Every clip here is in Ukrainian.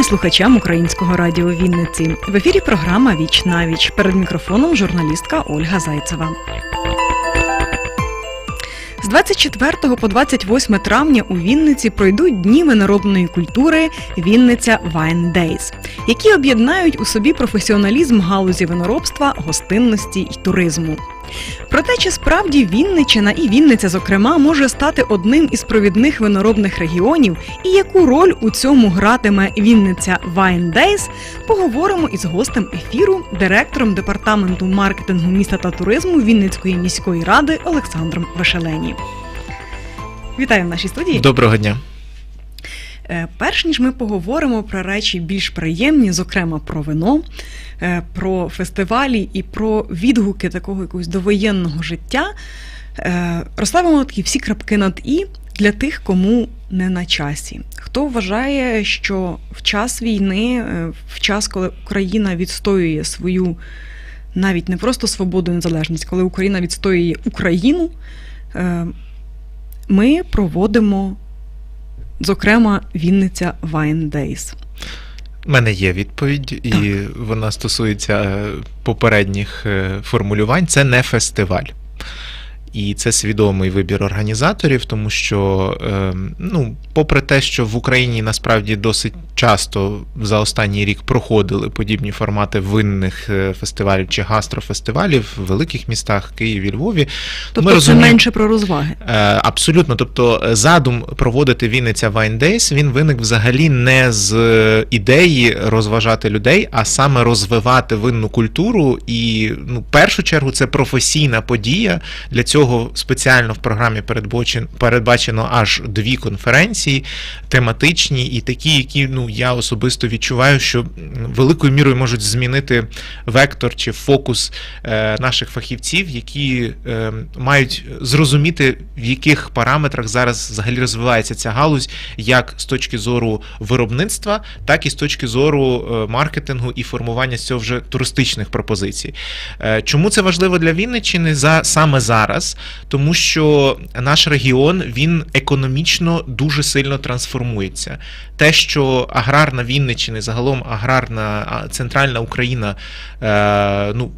і слухачам українського радіо Вінниці. В ефірі програма Віч на віч. Перед мікрофоном журналістка Ольга Зайцева. З 24 по 28 травня у Вінниці пройдуть дні виноробної культури Вінниця Wine Days, які об'єднають у собі професіоналізм галузі виноробства, гостинності й туризму. Проте, чи справді Вінниччина і Вінниця, зокрема, може стати одним із провідних виноробних регіонів, і яку роль у цьому гратиме Вінниця Wine Days, поговоримо із гостем ефіру, директором департаменту маркетингу міста та туризму Вінницької міської ради Олександром Вешелені. Вітаю в нашій студії. Доброго дня. Е, Перш ніж ми поговоримо про речі більш приємні, зокрема про вино, е, про фестивалі і про відгуки такого якогось довоєнного життя, е, розставимо такі всі крапки над і для тих, кому не на часі. Хто вважає, що в час війни, в час, коли Україна відстоює свою навіть не просто свободу і незалежність, коли Україна відстоює Україну, ми проводимо зокрема Вінниця Wine Days. У мене є відповідь, і вона стосується е, попередніх е, формулювань. Це не фестиваль. І це свідомий вибір організаторів, тому що, е, ну, попри те, що в Україні насправді досить часто за останній рік проходили подібні формати винних е, фестивалів чи гастрофестивалів в великих містах Києві, Львові, Тобто це розуміємо- менше про розваги. Е, Абсолютно, тобто е, задум проводити Вінниця Wine Days, він виник взагалі не з ідеї розважати людей, а саме розвивати винну культуру. І ну, в першу чергу це професійна подія. Для цього спеціально в програмі передбачено аж дві конференції, тематичні і такі, які ну я особисто відчуваю, що великою мірою можуть змінити вектор чи фокус е, наших фахівців, які е, мають зрозуміти, в яких параметрах зараз взагалі розвивається ця галузь, як з точки зору виробництва, так і з точки зору е, маркетингу і формування цього вже туристичних пропозицій. Чому це важливо для Вінниччини за саме зараз? Тому що наш регіон він економічно дуже сильно трансформується. Те, що аграрна Вінниччина, загалом аграрна центральна Україна, е, ну.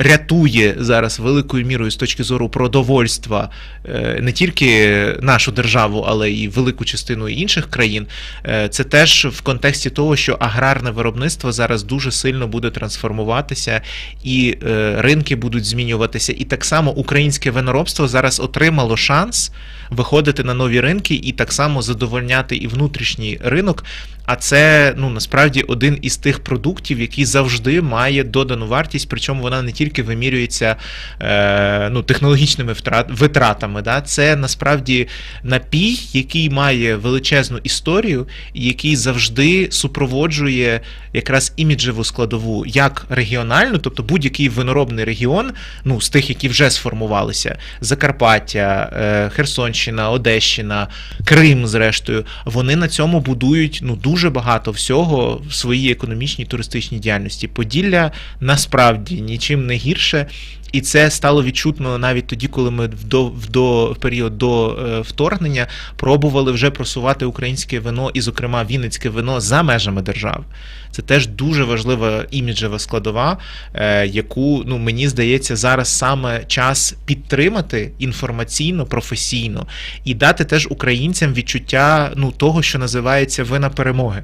Рятує зараз великою мірою з точки зору продовольства е, не тільки нашу державу, але і велику частину інших країн. Е, Це теж в контексті того, що аграрне виробництво зараз дуже сильно буде трансформуватися, і е, ринки будуть змінюватися. І так само українське виноробство зараз отримало шанс виходити на нові ринки і так само задовольняти і внутрішній ринок. А це ну насправді один із тих продуктів, який завжди має додану вартість, причому вона не тільки вимірюється е, ну, технологічними втрат, витратами. Да? Це насправді напій, який має величезну історію, який завжди супроводжує якраз іміджеву складову, як регіональну, тобто будь-який виноробний регіон, ну з тих, які вже сформувалися, Закарпаття, е, Херсонщина, Одещина, Крим, зрештою, вони на цьому будують ну дуже багато всього в своїй економічній туристичній діяльності. Поділля насправді нічим не гірше. І це стало відчутно навіть тоді, коли ми в, до, в, до, в період до е, вторгнення пробували вже просувати українське вино, і, зокрема, вінницьке вино за межами держав. Це теж дуже важлива іміджева складова, е, яку ну мені здається зараз саме час підтримати інформаційно, професійно і дати теж українцям відчуття ну того, що називається вина перемоги.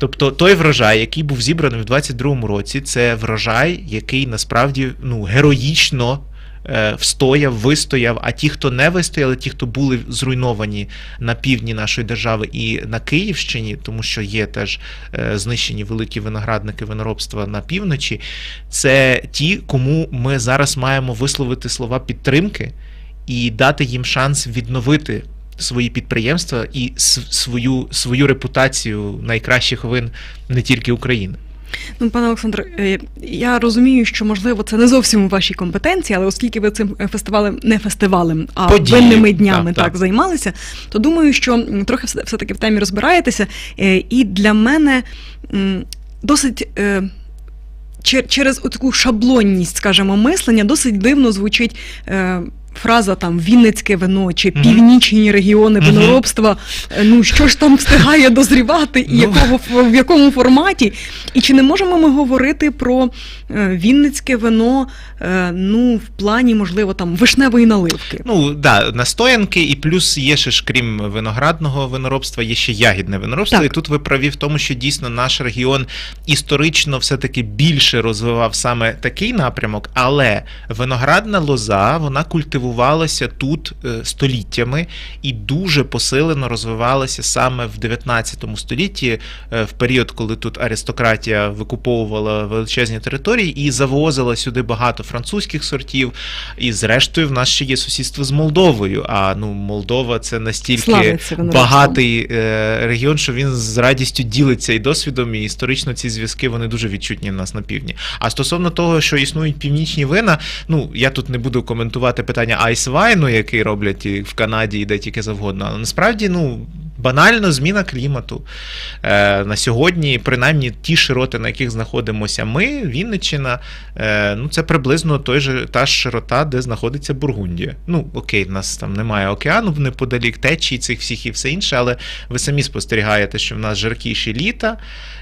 Тобто той врожай, який був зібраний в 22-му році, це врожай, який насправді ну героїчно е, встояв, вистояв. А ті, хто не вистояли, ті, хто були зруйновані на півдні нашої держави і на Київщині, тому що є теж е, знищені великі виноградники виноробства на півночі, це ті, кому ми зараз маємо висловити слова підтримки і дати їм шанс відновити свої підприємства і свою, свою репутацію найкращих вин не тільки України. Ну, пане Олександре, е, я розумію, що можливо це не зовсім у вашій компетенції, але оскільки ви цим е, фестивалем не фестивалем, а Подією, винними днями так, так, так. займалися, то думаю, що трохи все- все-таки в темі розбираєтеся. Е, І для мене досить. Через таку шаблонність, скажімо, мислення досить дивно звучить е, фраза там Вінницьке вино чи північні регіони виноробства. е, Ну що ж там встигає дозрівати, і Ну. якого в якому форматі? І чи не можемо ми говорити про е, Вінницьке вино е, ну в плані, можливо, там вишневої наливки? Ну да, настоянки, і плюс є ще ж крім виноградного виноробства, є ще ягідне виноробство. Так. І тут ви праві в тому, що дійсно наш регіон історично все-таки більше розвивав саме такий напрямок, але виноградна лоза вона культивувалася тут е, століттями і дуже посилено розвивалася саме в 19 столітті, е, в період, коли тут аристократія викуповувала величезні території і завозила сюди багато французьких сортів. І зрештою, в нас ще є сусідство з Молдовою. А ну Молдова це настільки Славиться багатий е, регіон, що він з радістю ділиться і досвідом, і історично ці зв'язки вони дуже відчутні в нас на півдні. А стосовно того, що існують північні вина, ну я тут не буду коментувати питання айсвайну, який роблять в Канаді і де тільки завгодно. Але насправді, ну. Банально зміна клімату. Е, на сьогодні, принаймні, ті широти, на яких знаходимося ми, Вінниччина, е, ну це приблизно той же та ж широта, де знаходиться Бургундія. Ну, окей, в нас там немає океану неподалік течії цих всіх і все інше, але ви самі спостерігаєте, що в нас жаркіші літа,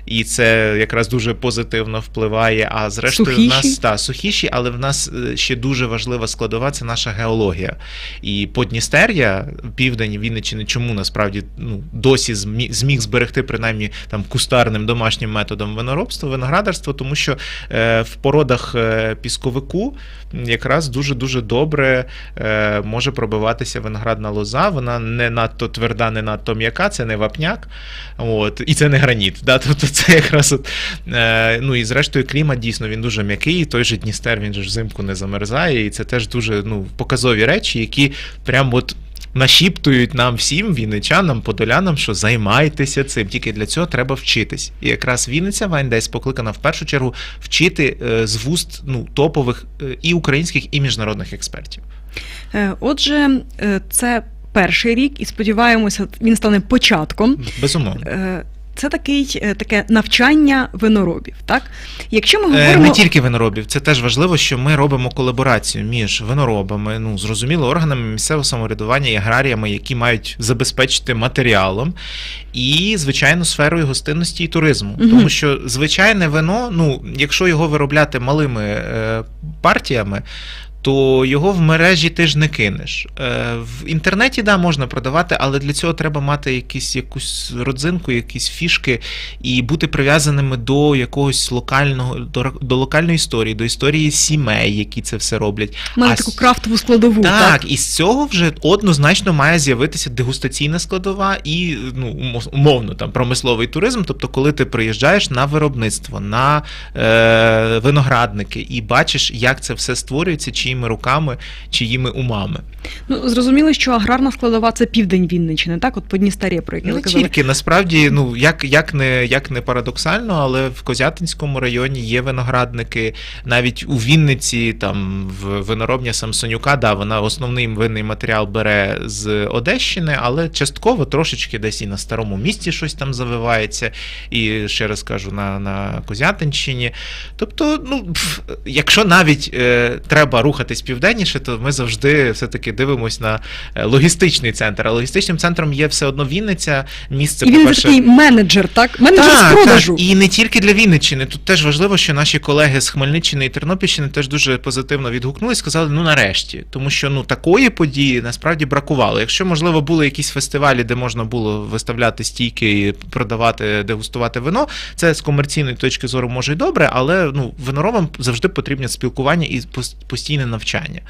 і це якраз дуже позитивно впливає. А зрештою, в нас та сухіші, але в нас е, ще дуже важлива складова це наша геологія. І Подністер'я, південь Вінниччини, чому насправді ну, досі змі- зміг зберегти принаймні там кустарним домашнім методом виноробства, виноградарство, тому що е, в породах е, пісковику якраз дуже дуже добре е, може пробиватися виноградна лоза. Вона не надто тверда, не надто м'яка, це не вапняк, от, і це не граніт. Да? Тобто це якраз от, е, ну і зрештою клімат дійсно він дуже м'який. Той же Дністер він же взимку не замерзає, і це теж дуже ну, показові речі, які прям от. Нашіптують нам всім, вінничанам, подолянам, що займайтеся цим. Тільки для цього треба вчитись. І якраз Вінниця Вайндейс покликана в першу чергу вчити е, з вуст ну, топових е, і українських, і міжнародних експертів. Е, Отже, це перший рік, і сподіваємося, він стане початком. Безумовно. Це такий е, таке навчання виноробів. Так, якщо ми Е, говоримо Не тільки виноробів, це теж важливо, що ми робимо колаборацію між виноробами, ну зрозуміло, органами місцевого самоврядування і аграріями, які мають забезпечити матеріалом, і звичайно сферою гостинності і туризму. Мгм. Тому що звичайне вино, ну якщо його виробляти малими е, партіями. То його в мережі ти ж не кинеш. Е, в інтернеті да, можна продавати, але для цього треба мати якісь, якусь родзинку, якісь фішки і бути прив'язаними до якогось локального, до, до локальної історії, до історії сімей, які це все роблять. має а таку крафтову складову. Так, Так, і з цього вже однозначно має з'явитися дегустаційна складова і ну умовно там промисловий туризм. Тобто, коли ти приїжджаєш на виробництво, на е, виноградники і бачиш, як це все створюється, чиїми руками, чиїми умами. Ну зрозуміло, що аграрна складова це південь Вінниччини, так, от Подністар'я, про яке ви Не тільки насправді, ну як, як не як не парадоксально, але в Козятинському районі є виноградники. Навіть у Вінниці, там в виноробня Самсонюка, да, вона основний винний матеріал бере з Одещини, але частково трошечки десь і на старому місті щось там завивається, і ще раз кажу, на, на Козятинщині. Тобто, ну якщо навіть е, треба рухатись південніше, то ми завжди все-таки дивимось на е, логістичний центр. А логістичним центром є все одно Вінниця, місце, і він такий менеджер, так? Менеджер з продажу. так, і не тільки для Вінниччини. Тут теж важливо, що наші колеги з Хмельниччини і Тернопільщини теж дуже позитивно відгукнулись, сказали, ну нарешті, тому що ну такої події насправді бракувало. Якщо можливо були якісь фестивалі, де можна було виставляти стійки і продавати, дегустувати вино, це з комерційної точки зору може й добре, але ну виноробам завжди потрібне спілкування і пос- постійне навчання.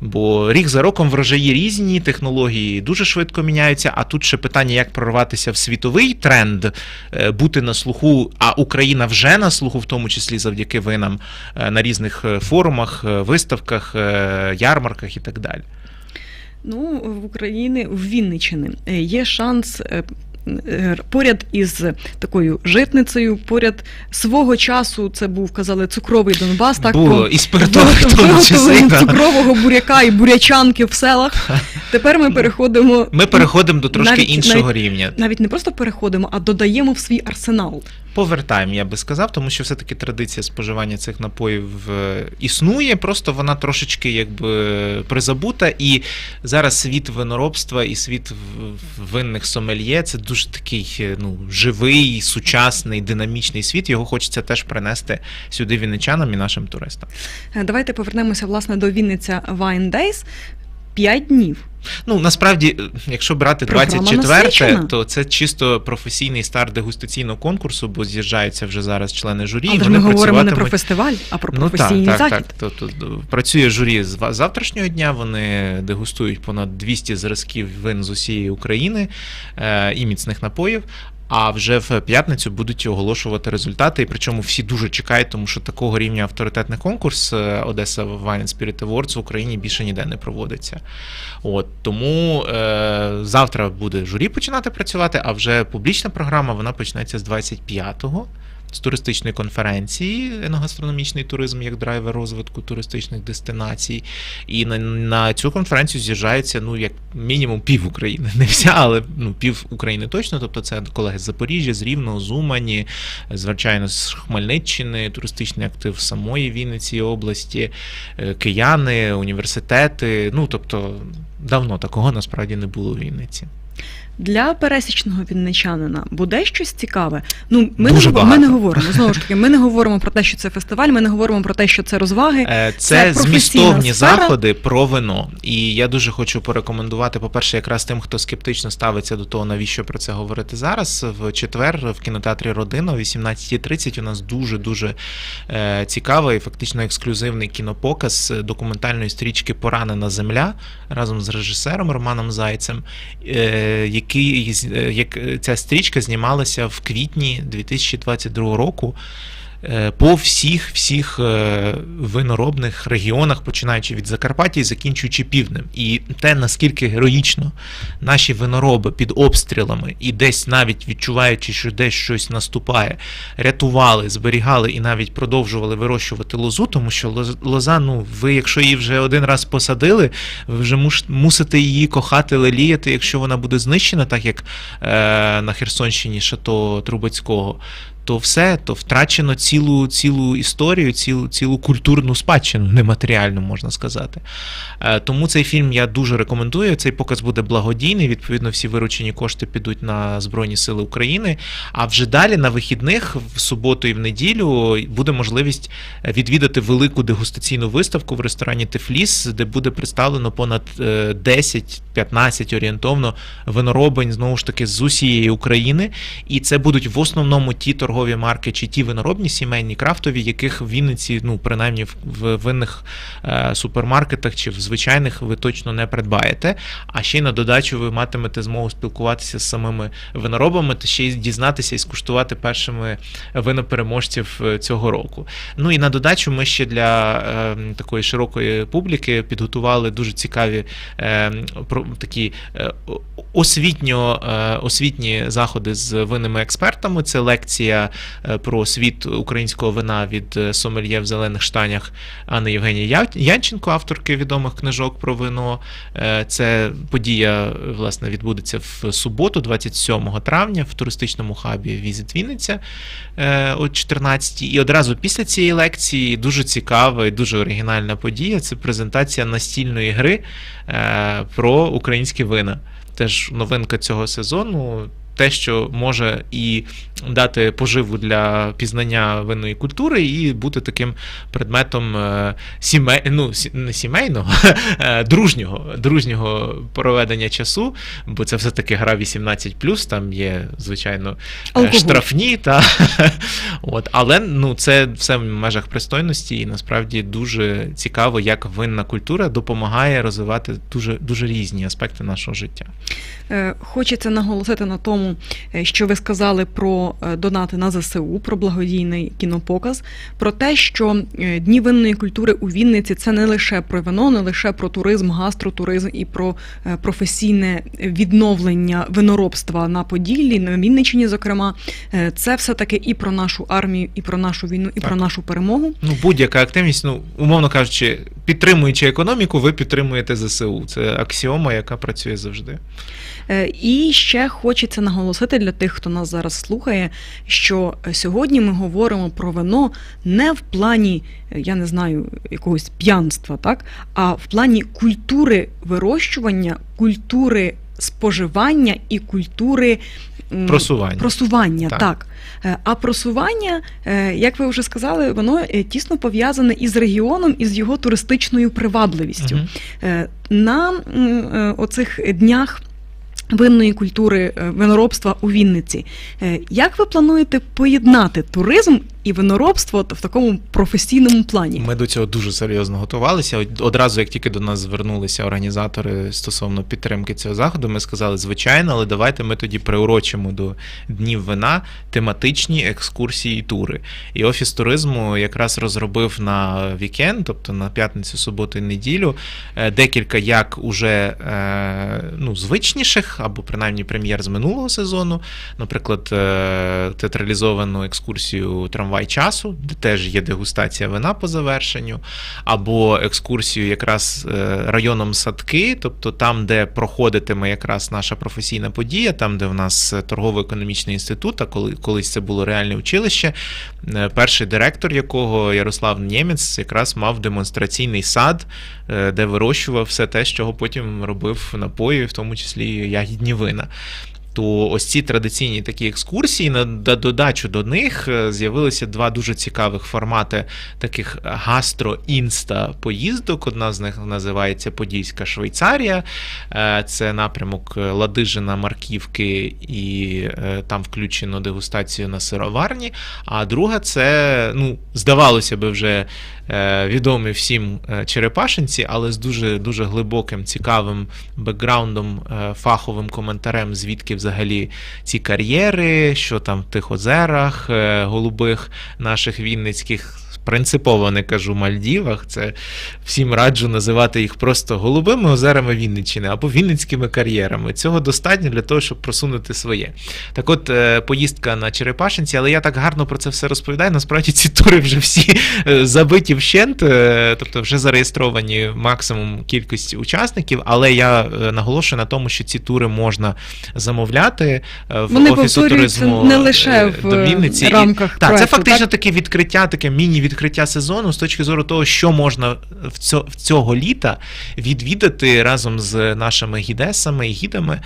Бо рік за роком врожаї різні, технології дуже швидко міняються. А тут ще питання, як прорватися в світовий тренд, е, бути на слуху, а Україна вже на слуху, в тому числі завдяки винам е, на різних е, форумах, виставках, ярмарках і так далі. Ну, в Україні, в Вінниччини є шанс поряд із такою житницею, поряд свого часу це був, казали, цукровий Донбас. Так Було про і виготовлення да. цукрового буряка і бурячанки в селах. Тепер ми переходимо. Ми переходимо до трошки Навіть- іншого навіть- рівня. Навіть не просто переходимо, а додаємо в свій арсенал. Повертаємо, я би сказав, тому що все-таки традиція споживання цих напоїв е, існує, просто вона трошечки якби призабута. І зараз світ виноробства і світ винних сомельє це дуже такий е, ну, живий, сучасний, динамічний світ. Його хочеться теж принести сюди вінничанам і нашим туристам. Е, Давайте повернемося власне до Вінниця Wine Days. П'ять днів. Ну насправді, е, якщо брати Програма 24, насичена. то це чисто професійний старт дегустаційного конкурсу, бо з'їжджаються вже зараз члени журі. Але ж вони ми говоримо не про фестиваль, а про Ну професійний так, так, захід. так. То, то, працює журі з завтрашнього дня. Вони дегустують понад 200 зразків вин з усієї України е, і міцних напоїв. А вже в п'ятницю будуть оголошувати результати. І причому всі дуже чекають, тому що такого рівня авторитетний конкурс е, Одеса Wine Spirit Awards в Україні більше ніде не проводиться. От тому е, завтра буде журі починати працювати, а вже публічна програма вона почнеться з 25-го. З туристичної конференції еногастрономічний туризм як драйвер розвитку туристичних дестинацій. І на, на цю конференцію з'їжджається ну як мінімум пів України. Не вся, але ну пів України точно. Тобто це колеги з Запоріжжя, з Рівного, з Умані, звичайно, з Хмельниччини, туристичний актив самої Вінниці області, е, кияни, університети. Ну тобто давно такого насправді не було у Вінниці. Для пересічного вінничанина буде щось цікаве. Ну, ми, Дуже не, говоримо- ми не говоримо. Знову ж таки, ми не говоримо про те, що це фестиваль, ми не говоримо про те, що це розваги. Е, Це Це змістовні сфера. заходи про вино. І я дуже хочу порекомендувати, по-перше, якраз тим, хто скептично ставиться до того, навіщо про це говорити зараз. В четвер в кінотеатрі Родина о 18.30 у нас дуже дуже цікавий, фактично ексклюзивний кінопоказ документальної стрічки Поранена земля разом з режисером Романом Зайцем, е, який е, як е, ця стрічка знімалася в квітні 2022 року по всіх всіх е, виноробних регіонах, починаючи від Закарпаття і закінчуючи півднем. І те, наскільки героїчно наші винороби під обстрілами і десь навіть відчуваючи, що десь щось наступає, рятували, зберігали і навіть продовжували вирощувати лозу, тому що лоз- лоза, ну ви, якщо її вже один раз посадили, ви вже мусите її кохати, леліяти, якщо вона буде знищена, так як е, на Херсонщині Шато Трубецького. То все, то втрачено цілу, цілу історію, цілу, цілу культурну спадщину, нематеріальну, можна сказати. Е, Тому цей фільм я дуже рекомендую. Цей показ буде благодійний. Відповідно, всі виручені кошти підуть на Збройні Сили України. А вже далі на вихідних, в суботу і в неділю, буде можливість е, відвідати велику дегустаційну виставку в ресторані Тефліс, де буде представлено понад е, 10-15 орієнтовно виноробень знову ж таки з усієї України. І це будуть в основному ті торгові марки чи ті виноробні сімейні крафтові, яких в Вінниці, ну принаймні в, в винних е, супермаркетах чи в звичайних ви точно не придбаєте. А ще й на додачу ви матимете змогу спілкуватися з самими виноробами та ще й дізнатися і скуштувати першими винопереможців е, цього року. Ну і на додачу ми ще для е, такої широкої публіки підготували дуже цікаві е, про такі е, освітньо, е, освітні заходи з винними експертами. Це лекція е, про світ українського вина від е, сомельє в зелених штанях Анни Євгенії Янченко, авторки відомих книжок про вино. Е, Це подія власне відбудеться в суботу, 27 травня, в туристичному хабі Візит Вінниця о 14 І одразу після цієї лекції дуже цікава і дуже оригінальна подія. Це презентація настільної гри про українські вина. Теж новинка цього сезону. Те, що може і дати поживу для пізнання винної культури, і бути таким предметом е, сімей, ну, не сімейного, е, дружнього, дружнього проведення часу, бо це все-таки гра 18 там є, звичайно, е, Алкоголь. штрафні, та, от, але ну, це все в межах пристойності, і насправді дуже цікаво, як винна культура допомагає розвивати дуже, дуже різні аспекти нашого життя. Хочеться наголосити на тому, тому, е, що ви сказали про е, донати на ЗСУ, про благодійний кінопоказ, про те, що е, дні винної культури у Вінниці це не лише про вино, не лише про туризм, гастротуризм і про професійне відновлення виноробства на Поділлі, на Вінниччині, зокрема, це все таки і про нашу армію, і про нашу війну, і Так. про нашу перемогу. Ну, будь-яка активність, ну, умовно кажучи, підтримуючи економіку, ви підтримуєте ЗСУ. Це аксіома, яка працює завжди. І ще хочеться наголосити для тих, хто нас зараз слухає, що е, сьогодні ми говоримо про вино не в плані, е, я не знаю, якогось п'янства, так, а в плані культури вирощування, культури споживання і культури Просування. Просування, Так. так. Е, А просування, як ви вже сказали, воно тісно пов'язане із регіоном, із його туристичною привабливістю. Е, На оцих днях винної культури е, виноробства у Вінниці. Е, Як ви плануєте поєднати туризм і виноробство в такому професійному плані? Ми до цього дуже серйозно готувалися. Одразу, як тільки до нас звернулися організатори стосовно підтримки цього заходу, ми сказали, звичайно, але давайте ми тоді приурочимо до днів вина тематичні екскурсії і тури. І офіс туризму якраз розробив на вікенд, тобто на п'ятницю, суботу і неділю, е, декілька як уже ну, звичніших, або принаймні прем'єр з минулого сезону. Наприклад, е, театралізовану екскурсію трамвай часу, де теж є дегустація вина по завершенню, або екскурсію якраз е, районом садки, тобто там, де проходитиме якраз наша професійна подія, там, де в нас торгово-економічний інститут, а коли колись це було реальне училище. е, Перший директор якого Ярослав Нємець якраз мав демонстраційний сад, де вирощував все те, з чого потім робив напої, в тому числі ягідні вина. То ось ці традиційні такі екскурсії, на додачу до них е, з'явилися два дуже цікавих формати таких гастро-інста поїздок. Одна з них називається Подільська Швейцарія. Е, Це напрямок е, Ладижина, Марківки, і там включено дегустацію на сироварні. А друга це, ну, здавалося би, вже відомі всім е, черепашинці, але з дуже дуже глибоким, цікавим бекграундом, е, фаховим коментарем, звідки взагалі ці кар'єри, що там в тих озерах е, голубих наших вінницьких. Принципово не кажу Мальдівах, це всім раджу називати їх просто голубими озерами Вінниччини або Вінницькими кар'єрами. Цього достатньо для того, щоб просунути своє. Так от, е, поїздка на Черепашинці, але я так гарно про це все розповідаю. Насправді ці тури вже всі е, забиті вщент, е, тобто вже зареєстровані максимум кількість учасників, але я наголошую на тому, що ці тури можна замовляти в Вони офісу туризму не лише в до Вінниці. Рамках так, це фактично так? таке відкриття, таке міні-відкриття сезону з точки зору того, що можна в цього літа відвідати разом з нашими гідесами і гідами.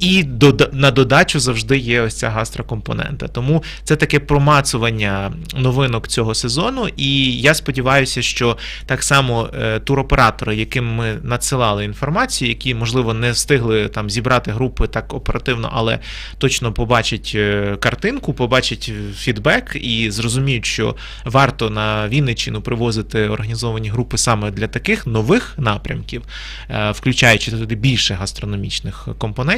І на додачу завжди є ось ця гастрокомпонента. Тому це таке промацування новинок цього сезону. І я сподіваюся, що так само е, туроператори, яким ми надсилали інформацію, які, можливо, не встигли там зібрати групи так оперативно, але точно побачать е, картинку, побачать фідбек і зрозуміють, що варто на Вінниччину привозити організовані групи саме для таких нових напрямків, е, включаючи туди більше гастрономічних компонентів,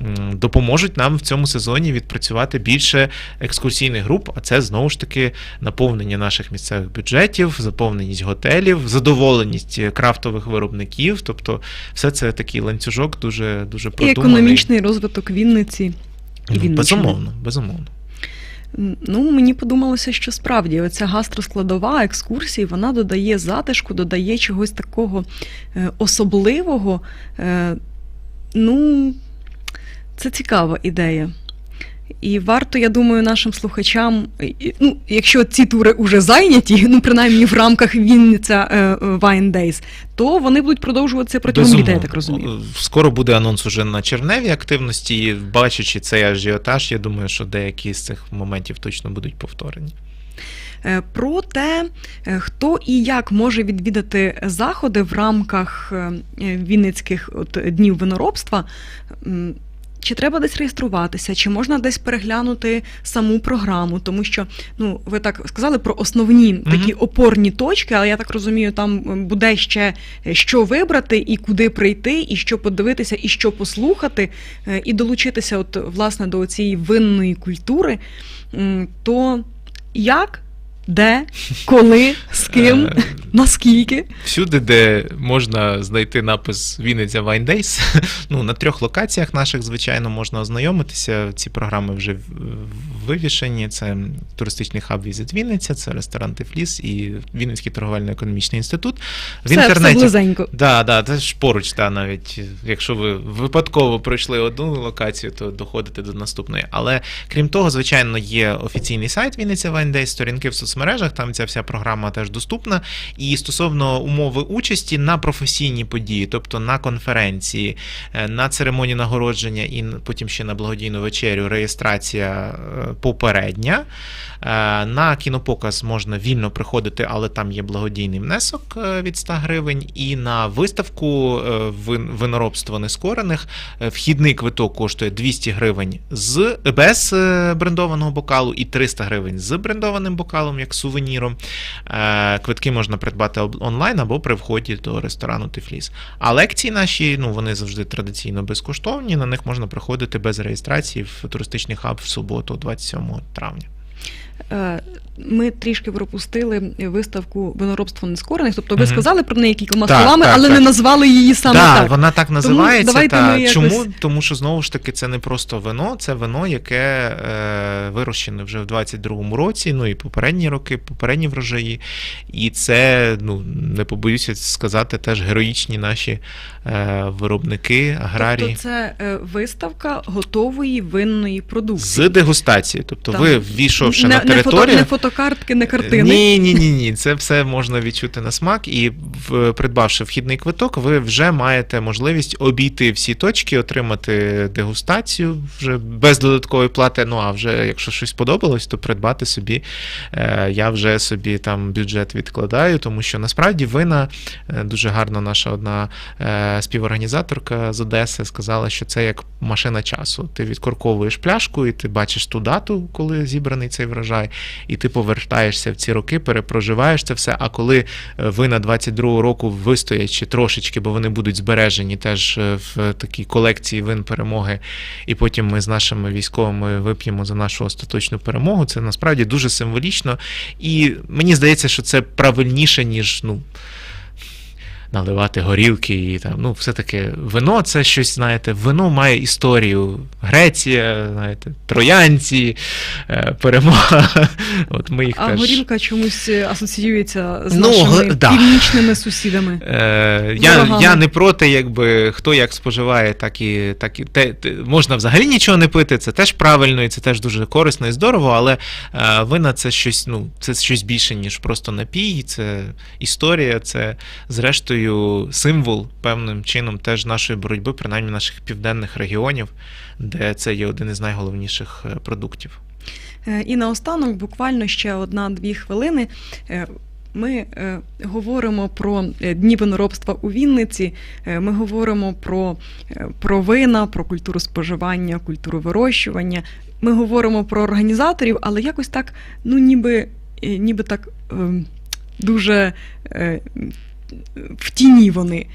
м, допоможуть нам в цьому сезоні відпрацювати більше екскурсійних груп, а це знову ж таки наповнення наших місцевих бюджетів, заповненість готелів, задоволеність крафтових виробників. Тобто, все це такий ланцюжок дуже дуже І економічний розвиток Вінниці. і Ну, безумовно, безумовно. Ну, мені подумалося, що справді оця гастроскладова екскурсії, вона додає затишку, додає чогось такого е, особливого. Е, ну, це цікава ідея. І варто, я думаю, нашим слухачам, ну, якщо ці тури вже зайняті, ну принаймні в рамках Вінниця е, е, Wine Days, то вони будуть продовжуватися протягом літа, я так розумію. Скоро буде анонс уже на червневі активності. і Бачачи цей ажіотаж, я думаю, що деякі з цих моментів точно будуть повторені. Е, Про те, е, хто і як може відвідати заходи в рамках е, Вінницьких от, днів виноробства. Чи треба десь реєструватися, чи можна десь переглянути саму програму? Тому що ну ви так сказали про основні такі опорні точки, але я так розумію, там буде ще е, що вибрати, і куди прийти, і що подивитися, і що послухати, е, і долучитися, от власне до цієї винної культури. То як, де, коли, з ким, Е, наскільки? Всюди, де можна знайти напис Вінниця Wine Days, ну на трьох локаціях наших, звичайно, можна ознайомитися. Ці програми вже вивішені. Це туристичний хаб Візит Вінниця, це ресторан Тифліс і Вінницький торговельно-економічний інститут. В все, все. Да, да, це ж поруч, та навіть якщо ви випадково пройшли одну локацію, то доходите до наступної. Але крім того, звичайно, є офіційний сайт Вінниця Wine Days, сторінки в соцмережах, там ця вся програма теж доступна. І стосовно умови участі на професійні події, тобто на конференції, е, на церемонії нагородження і потім ще на благодійну вечерю, реєстрація е, попередня. Е, На кінопоказ можна вільно приходити, але там є благодійний внесок е, від 100 гривень. І на виставку е, вин- виноробства нескорених вхідний квиток коштує 200 гривень з без брендованого бокалу і 300 гривень з брендованим бокалом, як сувеніром. Квитки можна придбати онлайн або при вході до ресторану Тифліс. А лекції наші, ну вони завжди традиційно безкоштовні. На них можна приходити без реєстрації в туристичний хаб в суботу, 27 травня. Е, Ми трішки пропустили виставку виноробство нескорених. Тобто ви сказали про неї кількома Так, словами, так, але так. не назвали її саме да, так. вона так називається. давайте та, якось- Чому? Тому що знову ж таки це не просто вино, це вино, яке е, вирощене вже в 22-му році, ну і попередні роки, попередні врожаї. І це, ну не побоюся сказати, теж героїчні наші е, виробники, аграрії. Тобто це е, виставка готової винної продукції. З дегустації, тобто Так. ви ввійшовши не, на не, фото, не фотокартки, не картини. Ні, ні, ні, ні. Це все можна відчути на смак, і в- придбавши вхідний квиток, ви вже маєте можливість обійти всі точки, отримати дегустацію вже без додаткової плати. Ну а вже якщо щось подобалось, то придбати собі. Е, Я вже собі там бюджет відкладаю, тому що насправді вина е, дуже гарно наша одна е, співорганізаторка з Одеси сказала, що це як машина часу. Ти відкорковуєш пляшку, і ти бачиш ту дату, коли зібраний цей врожай, і ти повертаєшся в ці роки, перепроживаєш це все. А коли ви на 22-го року вистоять ще трошечки, бо вони будуть збережені теж е, в такій колекції вин перемоги, і потім ми з нашими військовими вип'ємо за нашу остаточну перемогу. Це насправді дуже символічно. І мені здається, що це правильніше, ніж ну. Наливати горілки і там, ну, все-таки вино це щось, знаєте, вино має історію. Греція, знаєте, троянці, е, перемога. От ми їх А теж. горілка чомусь е, асоціюється з Ну, нашими да. північними сусідами. Е, я, я не проти, якби хто як споживає, так і так і те, те- можна взагалі нічого не пити. Це теж правильно, і це теж дуже корисно і здорово. Але е, вина це щось, ну це щось більше ніж просто напій. Це історія, це зрештою символ певним чином теж нашої боротьби, принаймні наших південних регіонів, де це є один із найголовніших е, продуктів. Е, І наостанок, буквально ще одна-дві хвилини. Е, Ми говоримо про дні виноробства у Вінниці. Ми говоримо про, про вина, про культуру споживання, культуру вирощування. Ми говоримо про організаторів, але якось так, ну ніби, ніби так ем, дуже в тіні вони.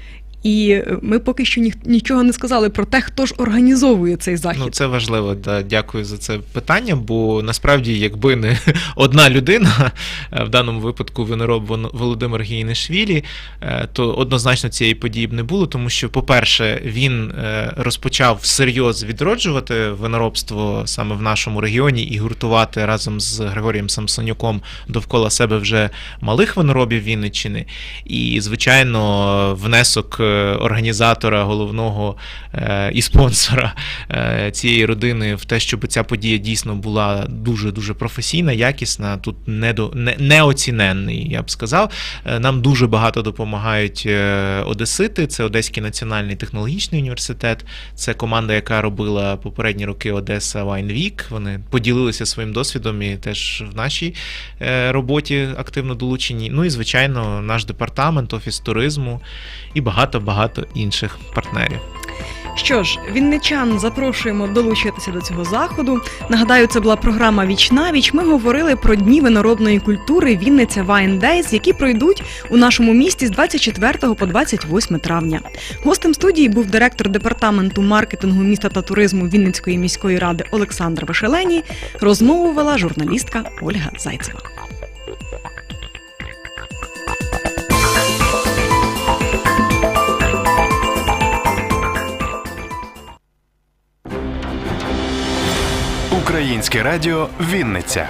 І ми поки що ні, нічого не сказали про те, хто ж організовує цей захід. Ну, це важливо. Да, дякую за це питання. Бо насправді, якби не одна людина, е, в даному випадку винороб Володимир Гійнишвілі, е, то однозначно цієї події б не було, тому що, по-перше, він е, розпочав всерйоз відроджувати виноробство саме в нашому регіоні і гуртувати разом з Григорієм Самсонюком довкола себе вже малих виноробів Вінниччини. І, звичайно, внесок організатора головного е, і спонсора е, цієї родини в те, щоб ця подія дійсно була дуже дуже професійна, якісна, тут недо, не, неоціненний, я б сказав. Е, Нам дуже багато допомагають Одесити. Це Одеський національний технологічний університет. Це команда, яка робила попередні роки Одеса Wine Week. Вони поділилися своїм досвідом і теж в нашій роботі активно долучені. Ну і звичайно, наш департамент, офіс туризму і багато багато інших партнерів. Що ж, вінничан запрошуємо долучитися до цього заходу. Нагадаю, це була програма Віч на віч. Ми говорили про дні виноробної культури Вінниця Wine Days, які пройдуть у нашому місті з 24 по 28 травня. Гостем студії був директор департаменту маркетингу міста та туризму Вінницької міської ради Олександр Вишелені. Розмову вела журналістка Ольга Зайцева. Українське радіо Вінниця.